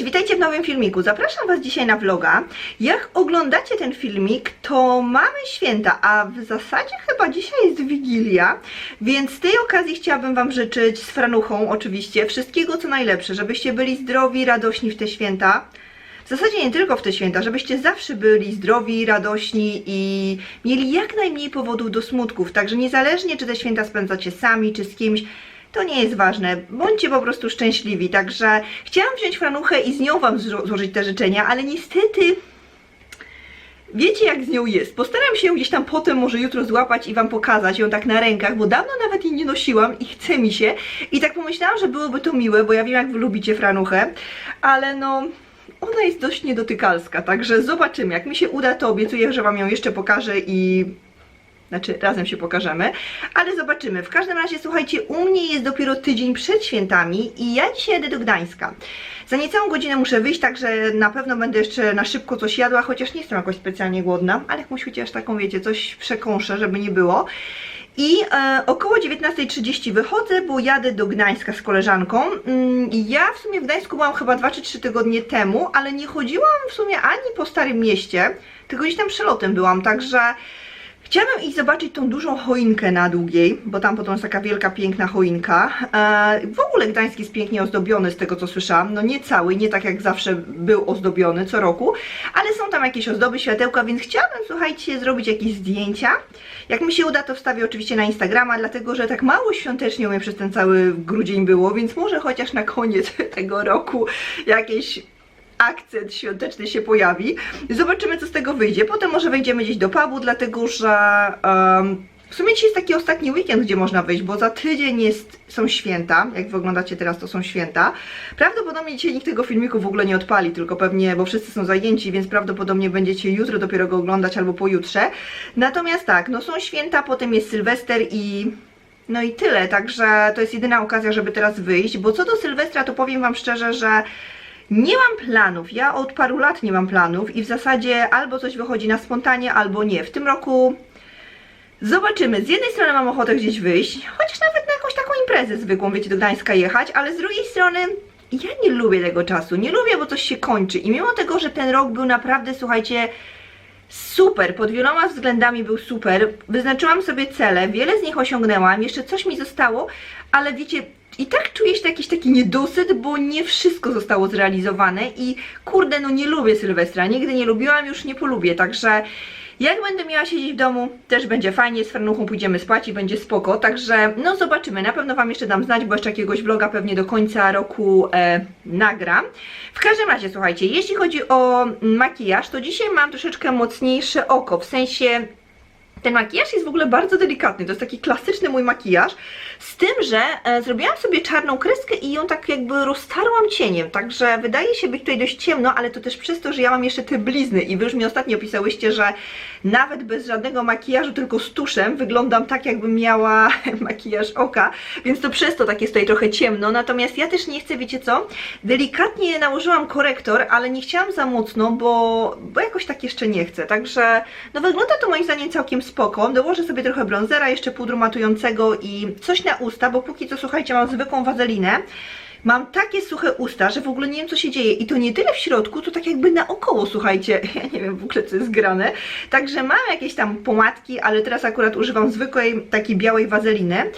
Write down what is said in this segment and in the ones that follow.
Cześć, witajcie w nowym filmiku. Zapraszam Was dzisiaj na vloga. Jak oglądacie ten filmik, to mamy święta, a w zasadzie chyba dzisiaj jest Wigilia, więc z tej okazji chciałabym Wam życzyć z franuchą oczywiście wszystkiego co najlepsze, żebyście byli zdrowi, radośni w te święta. W zasadzie nie tylko w te święta, żebyście zawsze byli zdrowi, radośni i mieli jak najmniej powodów do smutków. Także niezależnie, czy te święta spędzacie sami, czy z kimś, to nie jest ważne. Bądźcie po prostu szczęśliwi. Także chciałam wziąć franuchę i z nią Wam zło- złożyć te życzenia, ale niestety. Wiecie jak z nią jest. Postaram się gdzieś tam potem może jutro złapać i Wam pokazać ją tak na rękach, bo dawno nawet jej nie nosiłam i chce mi się. I tak pomyślałam, że byłoby to miłe, bo ja wiem jak Wy lubicie franuchę, ale no... Ona jest dość niedotykalska, także zobaczymy. Jak mi się uda, to obiecuję, że Wam ją jeszcze pokażę i znaczy, razem się pokażemy, ale zobaczymy. W każdym razie, słuchajcie, u mnie jest dopiero tydzień przed świętami i ja dzisiaj jadę do Gdańska. Za niecałą godzinę muszę wyjść, także na pewno będę jeszcze na szybko coś jadła, chociaż nie jestem jakoś specjalnie głodna, ale jak musi aż taką, wiecie, coś przekąszę, żeby nie było. I e, około 19.30 wychodzę, bo jadę do Gdańska z koleżanką. Mm, ja w sumie w Gdańsku byłam chyba 2 czy 3 tygodnie temu, ale nie chodziłam w sumie ani po Starym Mieście, tylko gdzieś tam przelotem byłam, także Chciałabym iść zobaczyć tą dużą choinkę na długiej, bo tam potem jest taka wielka, piękna choinka. E, w ogóle Gdańsk jest pięknie ozdobiony z tego co słyszałam. No nie cały, nie tak jak zawsze był ozdobiony co roku, ale są tam jakieś ozdoby, światełka, więc chciałabym, słuchajcie, zrobić jakieś zdjęcia. Jak mi się uda, to wstawię oczywiście na Instagrama, dlatego że tak mało świątecznie u mnie przez ten cały grudzień było, więc może chociaż na koniec tego roku jakieś akcent świąteczny się pojawi. Zobaczymy, co z tego wyjdzie. Potem może wejdziemy gdzieś do pubu, dlatego że em, w sumie dzisiaj jest taki ostatni weekend, gdzie można wyjść, bo za tydzień jest, są święta. Jak wy oglądacie teraz, to są święta. Prawdopodobnie dzisiaj nikt tego filmiku w ogóle nie odpali, tylko pewnie, bo wszyscy są zajęci, więc prawdopodobnie będziecie jutro dopiero go oglądać albo pojutrze. Natomiast tak, no są święta, potem jest Sylwester i no i tyle, także to jest jedyna okazja, żeby teraz wyjść, bo co do Sylwestra, to powiem Wam szczerze, że nie mam planów. Ja od paru lat nie mam planów i w zasadzie albo coś wychodzi na spontanie, albo nie. W tym roku zobaczymy. Z jednej strony mam ochotę gdzieś wyjść, chociaż nawet na jakąś taką imprezę zwykłą, wiecie, do Gdańska jechać, ale z drugiej strony ja nie lubię tego czasu. Nie lubię, bo coś się kończy. I mimo tego, że ten rok był naprawdę, słuchajcie, super, pod wieloma względami był super. Wyznaczyłam sobie cele, wiele z nich osiągnęłam, jeszcze coś mi zostało, ale wiecie, i tak czuję się jakiś taki niedosyt, bo nie wszystko zostało zrealizowane i kurde, no nie lubię Sylwestra, nigdy nie lubiłam, już nie polubię, także jak będę miała siedzieć w domu, też będzie fajnie, z Franuchą pójdziemy spać i będzie spoko, także no zobaczymy, na pewno Wam jeszcze dam znać, bo jeszcze jakiegoś vloga pewnie do końca roku e, nagram. W każdym razie, słuchajcie, jeśli chodzi o makijaż, to dzisiaj mam troszeczkę mocniejsze oko, w sensie ten makijaż jest w ogóle bardzo delikatny, to jest taki klasyczny mój makijaż, z tym, że e, zrobiłam sobie czarną kreskę i ją tak jakby roztarłam cieniem, także wydaje się być tutaj dość ciemno, ale to też przez to, że ja mam jeszcze te blizny i wy już mi ostatnio pisałyście, że nawet bez żadnego makijażu, tylko z tuszem wyglądam tak jakbym miała makijaż oka, więc to przez to tak jest tutaj trochę ciemno, natomiast ja też nie chcę, wiecie co, delikatnie nałożyłam korektor, ale nie chciałam za mocno, bo, bo jakoś tak jeszcze nie chcę, także no wygląda to moim zdaniem całkiem spoko, dołożę sobie trochę bronzera, jeszcze pudru matującego i coś na usta, bo póki co, słuchajcie, mam zwykłą wazelinę, Mam takie suche usta, że w ogóle nie wiem co się dzieje i to nie tyle w środku, to tak jakby naokoło, słuchajcie, ja nie wiem w ogóle co jest grane. Także mam jakieś tam pomadki, ale teraz akurat używam zwykłej takiej białej wazeliny.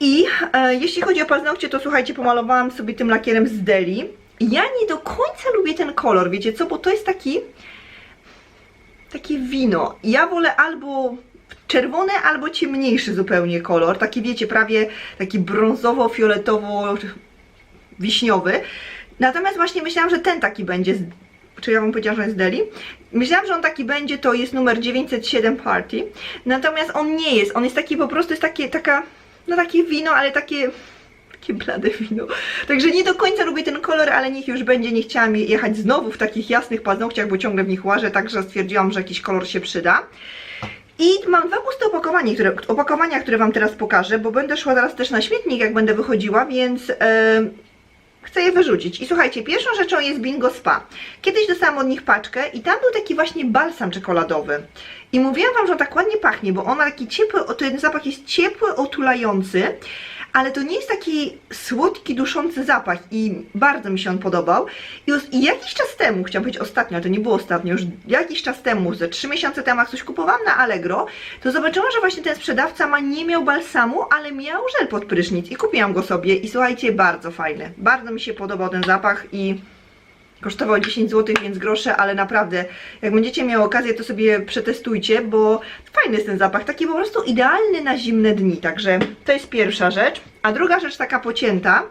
I e, jeśli chodzi o paznokcie, to słuchajcie, pomalowałam sobie tym lakierem z Deli. Ja nie do końca lubię ten kolor, wiecie co, bo to jest taki takie wino. Ja wolę albo czerwony, albo ciemniejszy zupełnie kolor. Taki wiecie, prawie taki brązowo-fioletowo-wiśniowy. Natomiast właśnie myślałam, że ten taki będzie. Czy ja wam powiedziałam, że jest Deli? Myślałam, że on taki będzie, to jest numer 907 Party. Natomiast on nie jest. On jest taki po prostu, jest takie, taka, no takie wino, ale takie takie blade wino. Także nie do końca lubię ten kolor, ale niech już będzie. Nie chciałam jechać znowu w takich jasnych paznokciach, bo ciągle w nich łażę, także stwierdziłam, że jakiś kolor się przyda. I mam dwa puste opakowania które, opakowania, które Wam teraz pokażę, bo będę szła zaraz też na śmietnik, jak będę wychodziła, więc chcę je wyrzucić. I słuchajcie, pierwszą rzeczą jest Bingo Spa. Kiedyś dostałam od nich paczkę i tam był taki właśnie balsam czekoladowy. I mówiłam Wam, że on tak ładnie pachnie, bo on ma taki ciepły, ten zapach jest ciepły, otulający, ale to nie jest taki słodki, duszący zapach i bardzo mi się on podobał. I, i jakiś czas temu, chciałam powiedzieć ostatnio, to nie było ostatnio, już jakiś czas temu, ze 3 miesiące temu, jak coś kupowałam na Allegro, to zobaczyłam, że właśnie ten sprzedawca ma, nie miał balsamu, ale miał żel pod prysznic i kupiłam go sobie i słuchajcie, bardzo fajny. Bardzo mi się podobał ten zapach i Kosztował 10 zł, więc grosze, ale naprawdę, jak będziecie mieli okazję, to sobie przetestujcie, bo fajny jest ten zapach, taki po prostu idealny na zimne dni, także to jest pierwsza rzecz. A druga rzecz taka pocięta,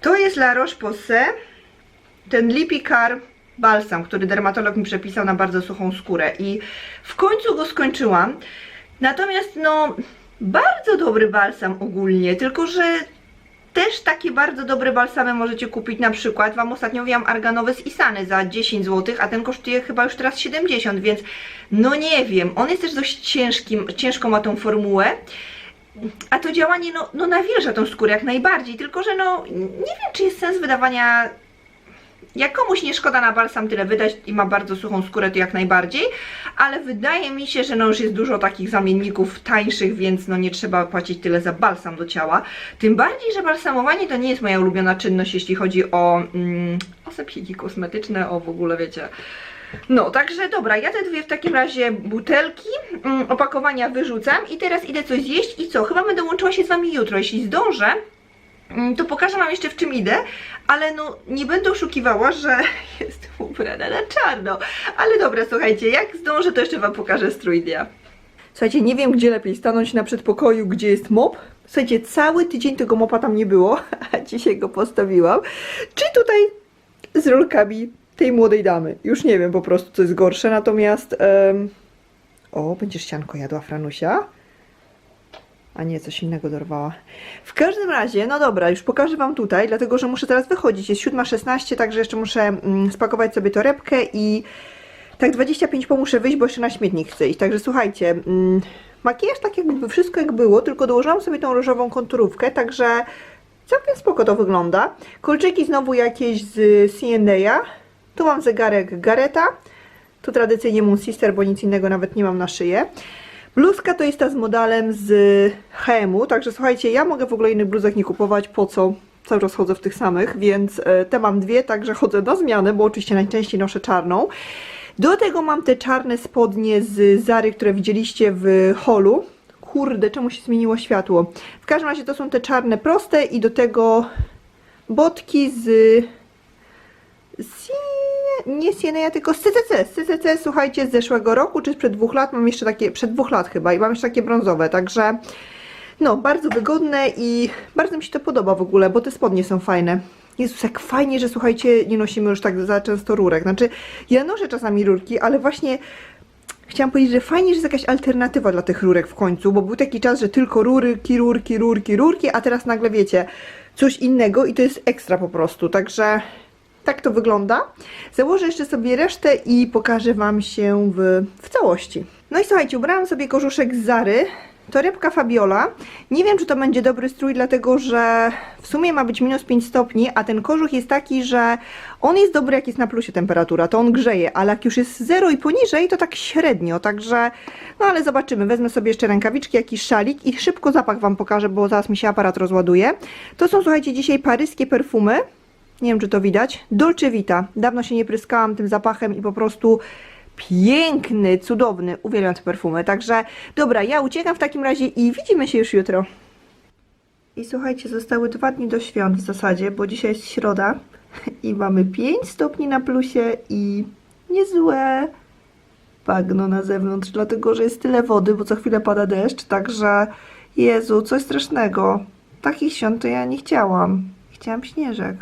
to jest La Roche-Posay, ten Lipicar balsam, który dermatolog mi przepisał na bardzo suchą skórę i w końcu go skończyłam. Natomiast no, bardzo dobry balsam ogólnie, tylko że też takie bardzo dobre balsamy możecie kupić. Na przykład, Wam ostatnio mówiłam arganowy z Isany za 10 zł, a ten kosztuje chyba już teraz 70, więc no nie wiem, on jest też dość ciężkim, ciężką ma tą formułę, a to działanie no, no nawilża tą skórę jak najbardziej, tylko że no nie wiem czy jest sens wydawania jak komuś nie szkoda na balsam tyle wydać i ma bardzo suchą skórę, to jak najbardziej, ale wydaje mi się, że no już jest dużo takich zamienników tańszych, więc no nie trzeba płacić tyle za balsam do ciała. Tym bardziej, że balsamowanie to nie jest moja ulubiona czynność, jeśli chodzi o mm, osebniki kosmetyczne, o w ogóle wiecie. No, także dobra, ja te dwie w takim razie butelki, mm, opakowania wyrzucam i teraz idę coś zjeść i co? Chyba będę łączyła się z Wami jutro, jeśli zdążę. Mm, To pokażę Wam jeszcze w czym idę, ale no nie będę oszukiwała, że jestem ubrana na czarno. Ale dobra, słuchajcie, jak zdążę, to jeszcze Wam pokażę strój dnia. Słuchajcie, nie wiem gdzie lepiej stanąć na przedpokoju, gdzie jest mop. Słuchajcie, cały tydzień tego mopa tam nie było, a dzisiaj go postawiłam. Czy tutaj z rolkami tej młodej damy. Już nie wiem po prostu, co jest gorsze, natomiast... em, O, będziesz sianko jadła, Franusia? A nie, coś innego dorwała. W każdym razie, no dobra, już pokażę Wam tutaj, dlatego że muszę teraz wychodzić. Jest 7.16, także jeszcze muszę mm, spakować sobie torebkę i tak 25 po muszę wyjść, bo jeszcze na śmietnik chcę iść. Także słuchajcie, mm, makijaż tak jakby wszystko jak było, tylko dołożyłam sobie tą różową konturówkę, także całkiem spoko to wygląda. Kolczyki znowu jakieś z C&A. Tu mam zegarek Gareta. Tu tradycyjnie Moon Sister, bo nic innego nawet nie mam na szyję. Bluzka to jest ta z modalem z HM-u, także słuchajcie, ja mogę w ogóle innych bluzek nie kupować, po co? Cały czas chodzę w tych samych, więc e, te mam dwie, także chodzę na zmianę, bo oczywiście najczęściej noszę czarną. Do tego mam te czarne spodnie z Zary, które widzieliście w holu. Kurde, czemu się zmieniło światło? W każdym razie to są te czarne proste i do tego botki z Sie- nie Siena, tylko z CCC. Z CCC, słuchajcie, z zeszłego roku, czy sprzed dwóch lat, mam jeszcze takie, przed dwóch lat chyba i mam jeszcze takie brązowe, także no, bardzo wygodne i bardzo mi się to podoba w ogóle, bo te spodnie są fajne. Jezus, jak fajnie, że słuchajcie, nie nosimy już tak za często rurek. Znaczy, ja noszę czasami rurki, ale właśnie chciałam powiedzieć, że fajnie, że jest jakaś alternatywa dla tych rurek w końcu, bo był taki czas, że tylko rurki, rurki, rurki, rurki, a teraz nagle wiecie, coś innego i to jest ekstra po prostu, także tak to wygląda. Założę jeszcze sobie resztę i pokażę Wam się w, w całości. No i słuchajcie, ubrałam sobie kożuszek z Zary, torebka Fabiola. Nie wiem, czy to będzie dobry strój, dlatego że w sumie ma być minus 5 stopni, a ten kożuch jest taki, że on jest dobry, jak jest na plusie temperatura, to on grzeje, ale jak już jest 0 i poniżej, to tak średnio, także no ale zobaczymy. Wezmę sobie jeszcze rękawiczki, jakiś szalik i szybko zapach Wam pokażę, bo zaraz mi się aparat rozładuje. To są, słuchajcie, dzisiaj paryskie perfumy. Nie wiem, czy to widać. Dolce Vita. Dawno się nie pryskałam tym zapachem i po prostu piękny, cudowny. Uwielbiam te perfumy. Także dobra, ja uciekam w takim razie i widzimy się już jutro. I słuchajcie, zostały dwa dni do świąt w zasadzie, bo dzisiaj jest środa i mamy 5 stopni na plusie i niezłe bagno na zewnątrz, dlatego że jest tyle wody, bo co chwilę pada deszcz, także Jezu, coś strasznego. Takich świąt to ja nie chciałam. Chciałam śnieżek.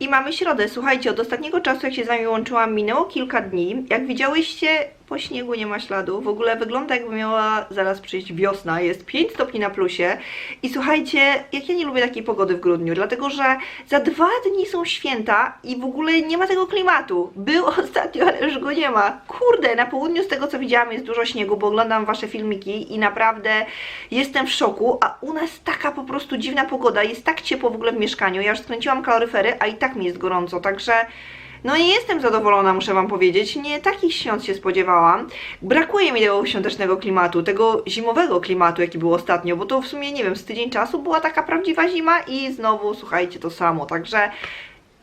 I mamy środę. Słuchajcie, od ostatniego czasu, jak się z Wami łączyłam, minęło kilka dni. Jak widziałyście, po śniegu nie ma śladu. W ogóle wygląda, jakby miała zaraz przyjść wiosna. Jest 5 stopni na plusie. I słuchajcie, jak ja nie lubię takiej pogody w grudniu, dlatego że za dwa dni są święta i w ogóle nie ma tego klimatu. Był ostatnio, ale już go nie ma. Kurde, na południu z tego co widziałam jest dużo śniegu, bo oglądam Wasze filmiki i naprawdę jestem w szoku, a u nas taka po prostu dziwna pogoda, jest tak ciepło w ogóle w mieszkaniu. Ja już skręciłam kaloryfery, a i tak mi jest gorąco, także No nie jestem zadowolona, muszę wam powiedzieć. Nie takich świąt się spodziewałam. Brakuje mi tego świątecznego klimatu, tego zimowego klimatu, jaki był ostatnio, bo to w sumie, nie wiem, z tydzień czasu była taka prawdziwa zima i znowu, słuchajcie, to samo. Także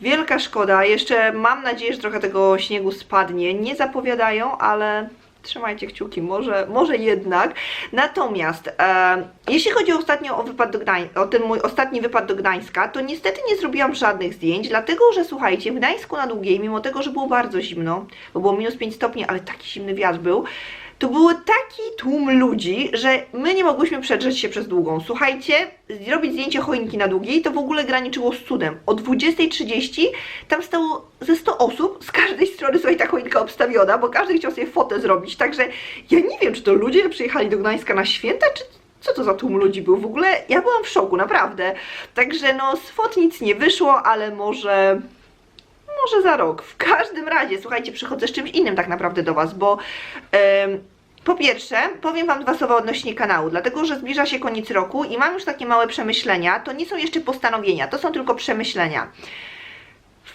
wielka szkoda. Jeszcze mam nadzieję, że trochę tego śniegu spadnie. Nie zapowiadają, ale trzymajcie kciuki, może, może jednak. Natomiast e, jeśli chodzi ostatnio o wypad do Gdań- o ten mój ostatni wypad do Gdańska, to niestety nie zrobiłam żadnych zdjęć, dlatego że słuchajcie, w Gdańsku na długiej, mimo tego, że było bardzo zimno, bo było minus 5 stopni, ale taki zimny wiatr był, to był taki tłum ludzi, że my nie mogłyśmy przedrzeć się przez długą. Słuchajcie, zrobić zdjęcie choinki na długiej to w ogóle graniczyło z cudem. O 20.30 tam stało ze 100 osób, z każdej strony słuchaj ta choinka obstawiona, bo każdy chciał sobie fotę zrobić, także ja nie wiem, czy to ludzie przyjechali do Gdańska na święta, czy co to za tłum ludzi był w ogóle? Ja byłam w szoku, naprawdę. Także no, z fot nic nie wyszło, ale może może za rok. W każdym razie, słuchajcie, przychodzę z czymś innym tak naprawdę do Was, bo em, po pierwsze, powiem Wam dwa słowa odnośnie kanału, dlatego że zbliża się koniec roku i mam już takie małe przemyślenia. To nie są jeszcze postanowienia, to są tylko przemyślenia.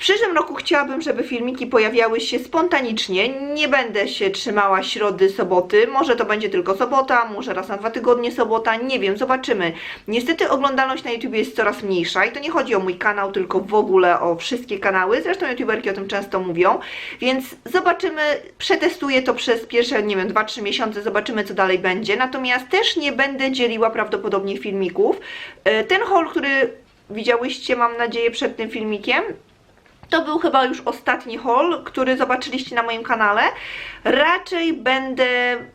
Przyszłym roku chciałabym, żeby filmiki pojawiały się spontanicznie. Nie będę się trzymała środy, soboty. Może to będzie tylko sobota, może raz na dwa tygodnie sobota, nie wiem, zobaczymy. Niestety oglądalność na YouTube jest coraz mniejsza i to nie chodzi o mój kanał, tylko w ogóle o wszystkie kanały. Zresztą youtuberki o tym często mówią, więc zobaczymy, przetestuję to przez pierwsze, nie wiem, 2-3 miesiące, zobaczymy co dalej będzie. Natomiast też nie będę dzieliła prawdopodobnie filmików. E, Ten haul, który widziałyście, mam nadzieję, przed tym filmikiem, to był chyba już ostatni haul, który zobaczyliście na moim kanale. Raczej będę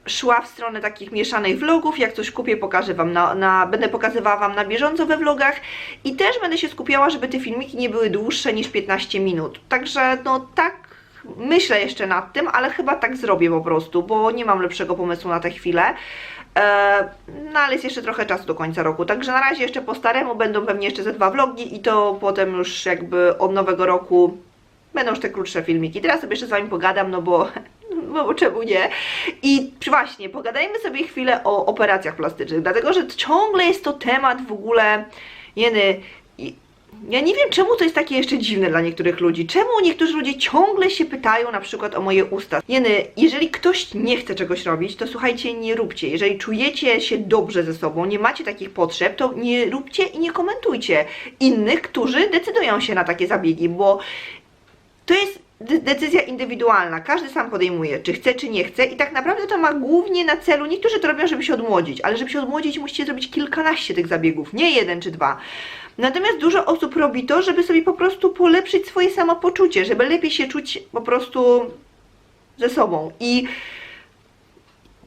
szła w stronę takich mieszanych vlogów. Jak coś kupię, pokażę wam na, na, będę pokazywała wam na bieżąco we vlogach i też będę się skupiała, żeby te filmiki nie były dłuższe niż 15 minut. Także no tak myślę jeszcze nad tym, ale chyba tak zrobię po prostu, bo nie mam lepszego pomysłu na tę chwilę. E, No ale jest jeszcze trochę czasu do końca roku, także na razie jeszcze po staremu będą pewnie jeszcze ze dwa vlogi i to potem już jakby od nowego roku będą już te krótsze filmiki. Teraz sobie jeszcze z Wami pogadam, no bo, no bo czemu nie? I właśnie, pogadajmy sobie chwilę o operacjach plastycznych, dlatego że ciągle jest to temat w ogóle, jeny, ja nie wiem, czemu to jest takie jeszcze dziwne dla niektórych ludzi. Czemu niektórzy ludzie ciągle się pytają na przykład o moje usta. Jeny, jeżeli ktoś nie chce czegoś robić, to słuchajcie, nie róbcie. Jeżeli czujecie się dobrze ze sobą, nie macie takich potrzeb, to nie róbcie i nie komentujcie innych, którzy decydują się na takie zabiegi, bo to jest de- decyzja indywidualna. Każdy sam podejmuje, czy chce, czy nie chce, i tak naprawdę to ma głównie na celu. Niektórzy to robią, żeby się odmłodzić, ale żeby się odmłodzić, musicie zrobić kilkanaście tych zabiegów, nie jeden czy dwa. Natomiast dużo osób robi to, żeby sobie po prostu polepszyć swoje samopoczucie, żeby lepiej się czuć po prostu ze sobą. I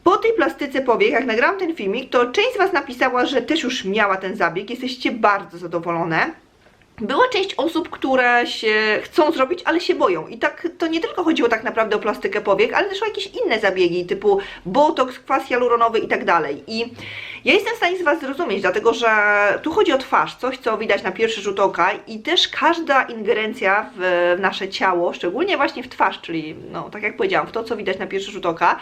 po tej plastyce powiek, jak nagrałam ten filmik, to część z Was napisała, że też już miała ten zabieg. Jesteście bardzo zadowolone. Była część osób, które się chcą zrobić, ale się boją. I tak to nie tylko chodziło tak naprawdę o plastykę powiek, ale też o jakieś inne zabiegi, typu botoks, kwas hialuronowy i tak dalej. I ja jestem w stanie z Was zrozumieć, dlatego że tu chodzi o twarz, coś co widać na pierwszy rzut oka i też każda ingerencja w, w nasze ciało, szczególnie właśnie w twarz, czyli no tak jak powiedziałam, w to co widać na pierwszy rzut oka,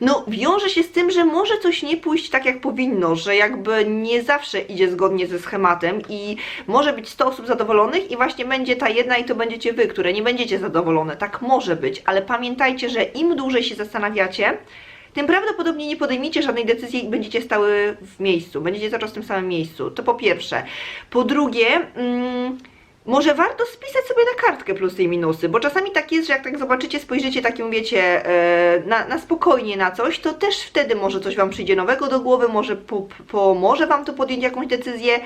no wiąże się z tym, że może coś nie pójść tak jak powinno, że jakby nie zawsze idzie zgodnie ze schematem i może być 100 osób zadowolonych i właśnie będzie ta jedna i to będziecie wy, które nie będziecie zadowolone. Tak może być, ale pamiętajcie, że im dłużej się zastanawiacie, tym prawdopodobnie nie podejmiecie żadnej decyzji i będziecie stały w miejscu, będziecie cały czas w tym samym miejscu. To po pierwsze. Po drugie, mm, może warto spisać sobie na kartkę plusy i minusy, bo czasami tak jest, że jak tak zobaczycie, spojrzycie takim, wiecie, e, na, na spokojnie na coś, to też wtedy może coś Wam przyjdzie nowego do głowy, może po, pomoże Wam to podjąć jakąś decyzję.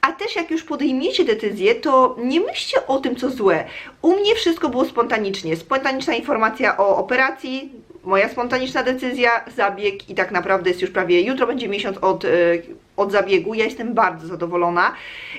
A też jak już podejmiecie decyzję, to nie myślcie o tym, co złe. U mnie wszystko było spontanicznie. Spontaniczna informacja o operacji, moja spontaniczna decyzja, zabieg i tak naprawdę jest już prawie, jutro będzie miesiąc od, y, od zabiegu. Ja jestem bardzo zadowolona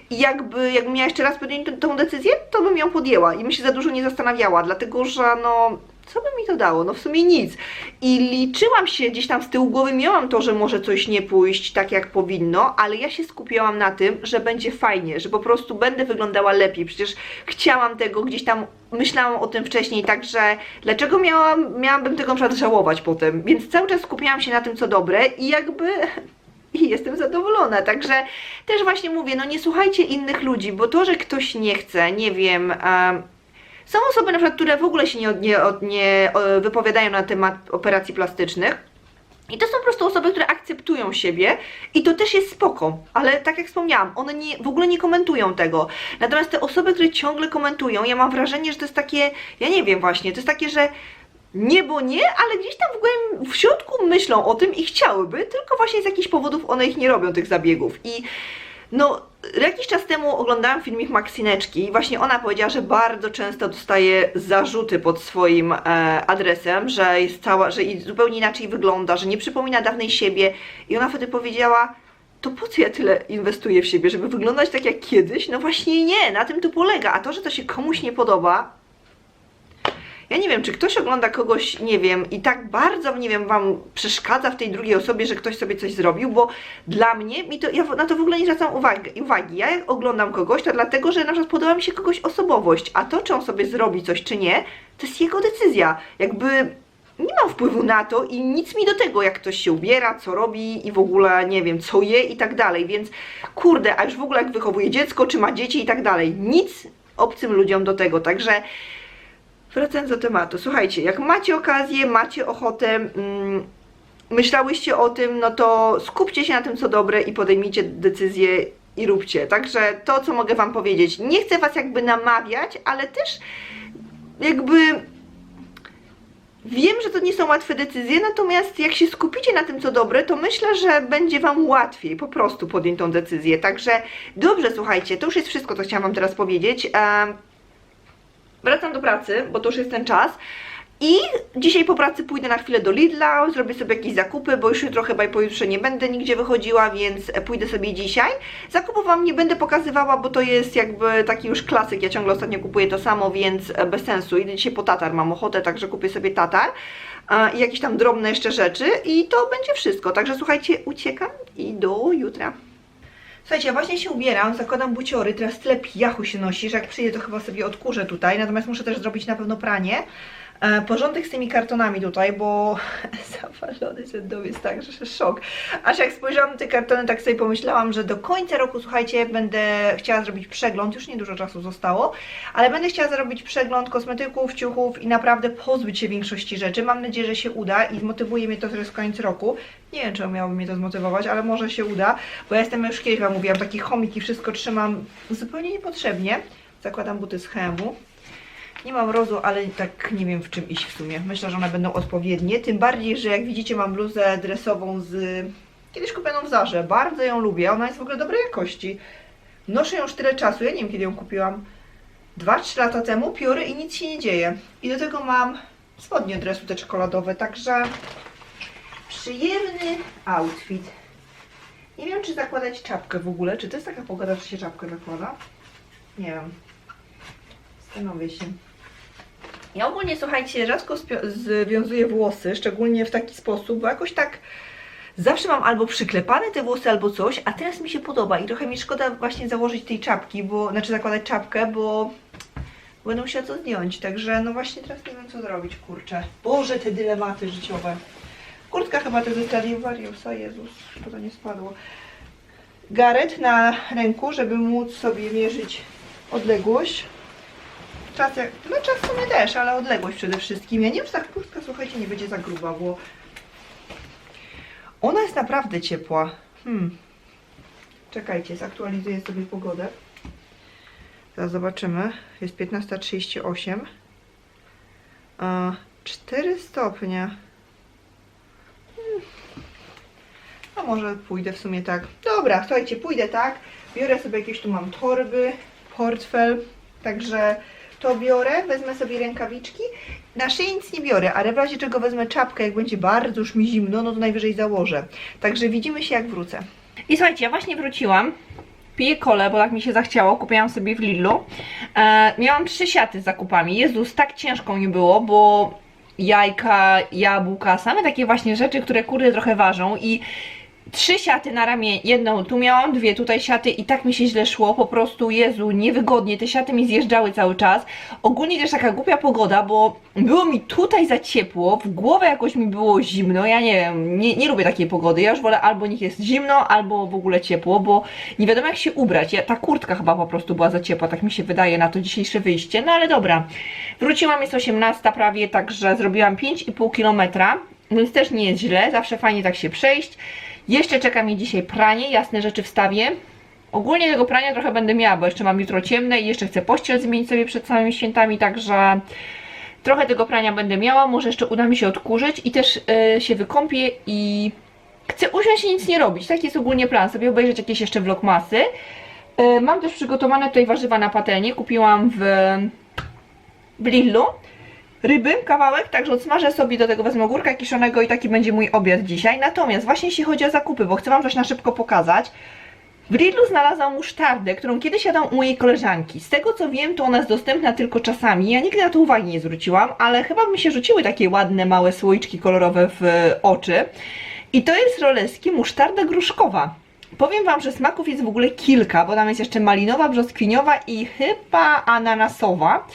i jakby, jakbym miała jeszcze raz podjąć tę- decyzję, to bym ją podjęła i bym się za dużo nie zastanawiała, dlatego że no, co by mi to dało? No w sumie nic. I liczyłam się gdzieś tam z tyłu głowy, miałam to, że może coś nie pójść tak jak powinno, ale ja się skupiałam na tym, że będzie fajnie, że po prostu będę wyglądała lepiej. Przecież chciałam tego, gdzieś tam myślałam o tym wcześniej, także dlaczego miałam, miałabym tego na żałować potem? Więc cały czas skupiałam się na tym, co dobre i jakby i jestem zadowolona. Także też właśnie mówię, no nie słuchajcie innych ludzi, bo to, że ktoś nie chce, nie wiem, em, Są osoby na przykład, które w ogóle się nie, nie, nie wypowiadają na temat operacji plastycznych. I to są po prostu osoby, które akceptują siebie i to też jest spoko, ale tak jak wspomniałam, one nie, w ogóle nie komentują tego. Natomiast te osoby, które ciągle komentują, ja mam wrażenie, że to jest takie, ja nie wiem właśnie, to jest takie, że nie, bo nie, ale gdzieś tam w ogóle w środku myślą o tym i chciałyby, tylko właśnie z jakichś powodów one ich nie robią, tych zabiegów. I no, jakiś czas temu oglądałam filmik Maksineczki i właśnie ona powiedziała, że bardzo często dostaje zarzuty pod swoim e, adresem, że jest cała, że zupełnie inaczej wygląda, że nie przypomina dawnej siebie i ona wtedy powiedziała, to po co ja tyle inwestuję w siebie, żeby wyglądać tak jak kiedyś? No właśnie nie, na tym to polega, a to, że to się komuś nie podoba, ja nie wiem, czy ktoś ogląda kogoś, nie wiem, i tak bardzo, nie wiem, wam przeszkadza w tej drugiej osobie, że ktoś sobie coś zrobił, bo dla mnie, mi to, ja na to w ogóle nie zwracam uwagi. uwagi. Ja jak oglądam kogoś, to dlatego, że na przykład podoba mi się kogoś osobowość, a to, czy on sobie zrobi coś, czy nie, to jest jego decyzja. Jakby nie mam wpływu na to i nic mi do tego, jak ktoś się ubiera, co robi i w ogóle, nie wiem, co je i tak dalej, więc kurde, a już w ogóle jak wychowuje dziecko, czy ma dzieci i tak dalej, nic obcym ludziom do tego, także Wracając do tematu, słuchajcie, jak macie okazję, macie ochotę, mm, myślałyście o tym, no to skupcie się na tym, co dobre i podejmijcie decyzję i róbcie. Także to, co mogę Wam powiedzieć, nie chcę Was jakby namawiać, ale też jakby wiem, że to nie są łatwe decyzje, natomiast jak się skupicie na tym, co dobre, to myślę, że będzie Wam łatwiej po prostu podjąć tą decyzję. Także dobrze, słuchajcie, to już jest wszystko, co chciałam Wam teraz powiedzieć. Wracam do pracy, bo to już jest ten czas. I dzisiaj po pracy pójdę na chwilę do Lidla, zrobię sobie jakieś zakupy, bo już jutro chyba i pojutrze nie będę nigdzie wychodziła, więc pójdę sobie dzisiaj. Zakupów Wam nie będę pokazywała, bo to jest jakby taki już klasyk, ja ciągle ostatnio kupuję to samo, więc bez sensu. Idę dzisiaj po tatar, mam ochotę, także kupię sobie tatar i jakieś tam drobne jeszcze rzeczy i to będzie wszystko. Także słuchajcie, uciekam i do jutra. Słuchajcie, ja właśnie się ubieram, zakładam buciory, teraz tyle piachu się nosi, że jak przyjdę to chyba sobie odkurzę tutaj, natomiast muszę też zrobić na pewno pranie. E, porządek z tymi kartonami tutaj, bo zawalony ten dom jest tak, że szok. Aż jak spojrzałam na te kartony, tak sobie pomyślałam, że do końca roku, słuchajcie, będę chciała zrobić przegląd, już niedużo czasu zostało, ale będę chciała zrobić przegląd kosmetyków, ciuchów i naprawdę pozbyć się większości rzeczy. Mam nadzieję, że się uda i zmotywuje mnie to, jest koniec roku. Nie wiem, czy miałoby mnie to zmotywować, ale może się uda, bo ja jestem już kiedyś Wam mówiłam, taki chomik i wszystko trzymam zupełnie niepotrzebnie. Zakładam buty z Hemu. Nie mam rozu, ale tak nie wiem w czym iść w sumie. Myślę, że one będą odpowiednie. Tym bardziej, że jak widzicie mam bluzę dresową z... Kiedyś kupioną w Zarze. Bardzo ją lubię. Ona jest w ogóle dobrej jakości. Noszę ją już tyle czasu. Ja nie wiem kiedy ją kupiłam. 2-3 lata temu. Pióry i nic się nie dzieje. I do tego mam spodnie dresu te czekoladowe. Także przyjemny outfit. Nie wiem czy zakładać czapkę w ogóle. Czy to jest taka pogoda, że się czapkę zakłada? Nie wiem. Zastanowię się. Ja ogólnie, słuchajcie, rzadko związuję włosy, szczególnie w taki sposób, bo jakoś tak zawsze mam albo przyklepane te włosy, albo coś, a teraz mi się podoba i trochę mi szkoda właśnie założyć tej czapki, bo, znaczy zakładać czapkę, bo będę musiała to zdjąć, także no właśnie teraz nie wiem co zrobić, kurczę. Boże, te dylematy życiowe. Kurtka chyba to ze Stradivariusa, Jezus, to to nie spadło. Garet na ręku, żeby móc sobie mierzyć odległość. Czas jak, no czas w sumie też, ale odległość przede wszystkim. Ja nie wiem, czy ta kurtka, słuchajcie, nie będzie za gruba, bo ona jest naprawdę ciepła. Hmm. Czekajcie, zaktualizuję sobie pogodę. Zaraz zobaczymy. Jest 15.38. A, 4 stopnie. Hmm. A może pójdę w sumie tak. Dobra, słuchajcie, pójdę tak. Biorę sobie jakieś tu mam torby, portfel. Także to biorę, wezmę sobie rękawiczki. Na szyję nic nie biorę, ale w razie czego wezmę czapkę, jak będzie bardzo już mi zimno, no to najwyżej założę. Także widzimy się jak wrócę. I słuchajcie, ja właśnie wróciłam. Piję kolę, bo tak mi się zachciało. Kupiłam sobie w Lidlu. E, miałam trzy siaty z zakupami. Jezus, tak ciężko mi było, bo jajka, jabłka, same takie właśnie rzeczy, które kurde trochę ważą i trzy siaty na ramię, jedną tu miałam, dwie tutaj siaty i tak mi się źle szło, po prostu, Jezu, niewygodnie, te siaty mi zjeżdżały cały czas. Ogólnie też taka głupia pogoda, bo było mi tutaj za ciepło, w głowę jakoś mi było zimno, ja nie wiem, nie, nie lubię takiej pogody, ja już wolę albo niech jest zimno, albo w ogóle ciepło, bo nie wiadomo jak się ubrać, ja, ta kurtka chyba po prostu była za ciepła, tak mi się wydaje na to dzisiejsze wyjście, no ale dobra. Wróciłam, jest 18 prawie, także zrobiłam 5,5 kilometra, więc też nie jest źle, zawsze fajnie tak się przejść. Jeszcze czeka mnie dzisiaj pranie, jasne rzeczy wstawię. Ogólnie tego prania trochę będę miała, bo jeszcze mam jutro ciemne i jeszcze chcę pościel zmienić sobie przed samymi świętami, także trochę tego prania będę miała. Może jeszcze uda mi się odkurzyć i też e, się wykąpię i chcę usiąść i nic nie robić. Taki jest ogólnie plan, sobie obejrzeć jakieś jeszcze vlogmasy. E, mam też przygotowane tutaj warzywa na patelnię. Kupiłam w, w ryby, kawałek, także odsmażę sobie, do tego wezmę ogórka kiszonego i taki będzie mój obiad dzisiaj. Natomiast właśnie jeśli chodzi o zakupy, bo chcę Wam coś na szybko pokazać, w Lidlu znalazłam musztardę, którą kiedyś jadłam u mojej koleżanki. Z tego co wiem, to ona jest dostępna tylko czasami. Ja nigdy na to uwagi nie zwróciłam, ale chyba mi się rzuciły takie ładne, małe słoiczki kolorowe w e, oczy. I to jest roleski musztarda gruszkowa. Powiem Wam, że smaków jest w ogóle kilka, bo tam jest jeszcze malinowa, brzoskwiniowa i chyba ananasowa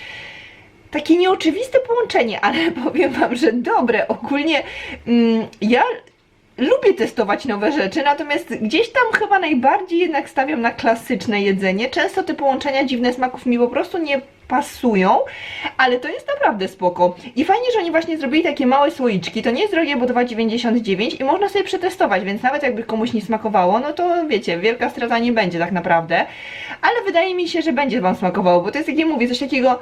takie nieoczywiste połączenie, ale powiem Wam, że dobre. Ogólnie mm, ja lubię testować nowe rzeczy, natomiast gdzieś tam chyba najbardziej jednak stawiam na klasyczne jedzenie. Często te połączenia dziwne smaków mi po prostu nie pasują, ale to jest naprawdę spoko. I fajnie, że oni właśnie zrobili takie małe słoiczki. To nie jest drogie, bo 2,99 i można sobie przetestować, więc nawet jakby komuś nie smakowało, no to wiecie, wielka strata nie będzie tak naprawdę. Ale wydaje mi się, że będzie Wam smakowało, bo to jest, jak ja mówię, coś takiego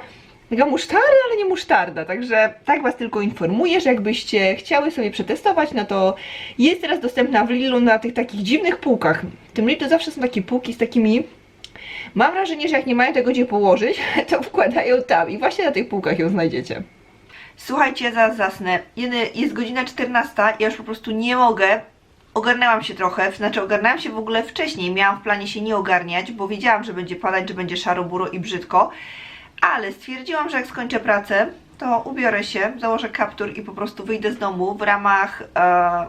Taka musztarda, ale nie musztarda, także tak Was tylko informuję, że jakbyście chciały sobie przetestować, no to jest teraz dostępna w Lidlu na tych takich dziwnych półkach. W tym Lidlu zawsze są takie półki z takimi... Mam wrażenie, że jak nie mają tego gdzie położyć, to wkładają tam i właśnie na tych półkach ją znajdziecie. Słuchajcie, zaraz zasnę. Jest godzina 14, ja już po prostu nie mogę. Ogarnęłam się trochę, znaczy ogarnęłam się w ogóle wcześniej. Miałam w planie się nie ogarniać, bo wiedziałam, że będzie padać, że będzie szaro, buro i brzydko. Ale stwierdziłam, że jak skończę pracę, to ubiorę się, założę kaptur i po prostu wyjdę z domu w ramach e,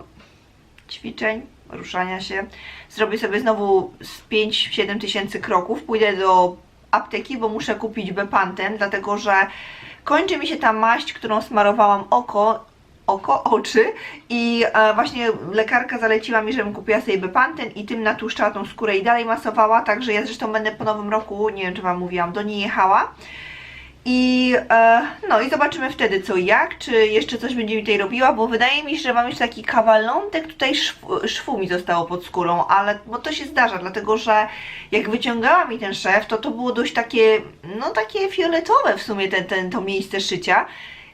ćwiczeń, ruszania się. Zrobię sobie znowu z 5-7 tysięcy kroków. Pójdę do apteki, bo muszę kupić Bepanten, dlatego że kończy mi się ta maść, którą smarowałam oko oko, oczy i e, właśnie lekarka zaleciła mi, żebym kupiła sobie Bepanten i tym natłuszczała tą skórę i dalej masowała, także ja zresztą będę po nowym roku, nie wiem czy Wam mówiłam, do niej jechała. I e, no i zobaczymy wtedy co jak, czy jeszcze coś będzie mi tutaj robiła, bo wydaje mi się, że mam jeszcze taki kawalątek tutaj szwu, szwu mi zostało pod skórą, ale bo to się zdarza, dlatego że jak wyciągała mi ten szef, to to było dość takie, no takie fioletowe w sumie ten, ten, to miejsce szycia.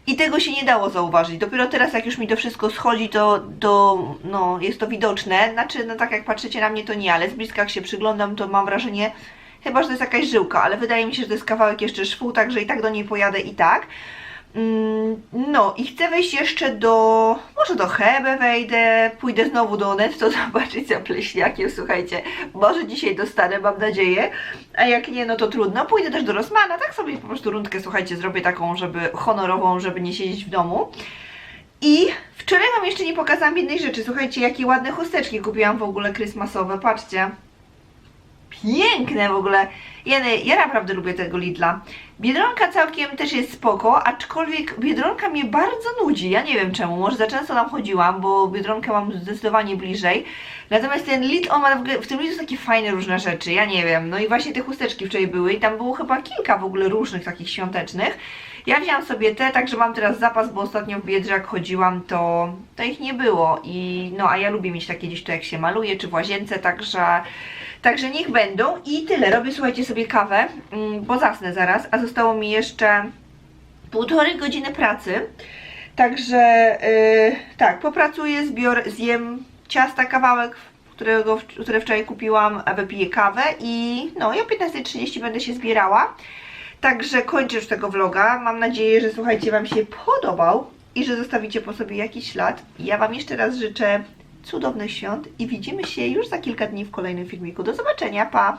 I tego się nie dało zauważyć. Dopiero teraz, jak już mi to wszystko schodzi, to, to no, jest to widoczne. Znaczy, no tak jak patrzycie na mnie, to nie, ale z bliska jak się przyglądam, to mam wrażenie, chyba, że to jest jakaś żyłka, ale wydaje mi się, że to jest kawałek jeszcze szwu, także i tak do niej pojadę i tak. Mm, No i chcę wejść jeszcze do, może do Hebe wejdę, pójdę znowu do Netto zobaczyć za pleśniakiem, słuchajcie, może dzisiaj dostanę, mam nadzieję, a jak nie, no to trudno, pójdę też do Rosmana, tak sobie po prostu rundkę, słuchajcie, zrobię taką, żeby honorową, żeby nie siedzieć w domu. I wczoraj Wam jeszcze nie pokazałam jednej rzeczy, słuchajcie, jakie ładne chusteczki kupiłam w ogóle krysmasowe, patrzcie piękne w ogóle. Ja, ja naprawdę lubię tego Lidla. Biedronka całkiem też jest spoko, aczkolwiek Biedronka mnie bardzo nudzi. Ja nie wiem czemu, może za często tam chodziłam, bo Biedronkę mam zdecydowanie bliżej. Natomiast ten Lidl, on ma w, w tym Lidlu takie fajne różne rzeczy, ja nie wiem. No i właśnie te chusteczki wczoraj były i tam było chyba kilka w ogóle różnych takich świątecznych. Ja wziąłam sobie te, także mam teraz zapas, bo ostatnio w Biedrze jak chodziłam, to, to ich nie było. I no, a ja lubię mieć takie gdzieś tu jak się maluje, czy w łazience, także... Także niech będą i tyle. Robię, słuchajcie, sobie kawę, mm, bo zasnę zaraz, a zostało mi jeszcze półtorej godziny pracy. Także yy, tak, popracuję, zbiorę, zjem ciasta kawałek, którego, które wczoraj kupiłam, wypiję kawę i no o 15.30 będę się zbierała. Także kończę już tego vloga. Mam nadzieję, że słuchajcie, Wam się podobał i że zostawicie po sobie jakiś ślad. Ja Wam jeszcze raz życzę cudownych świąt i widzimy się już za kilka dni w kolejnym filmiku. Do zobaczenia, pa!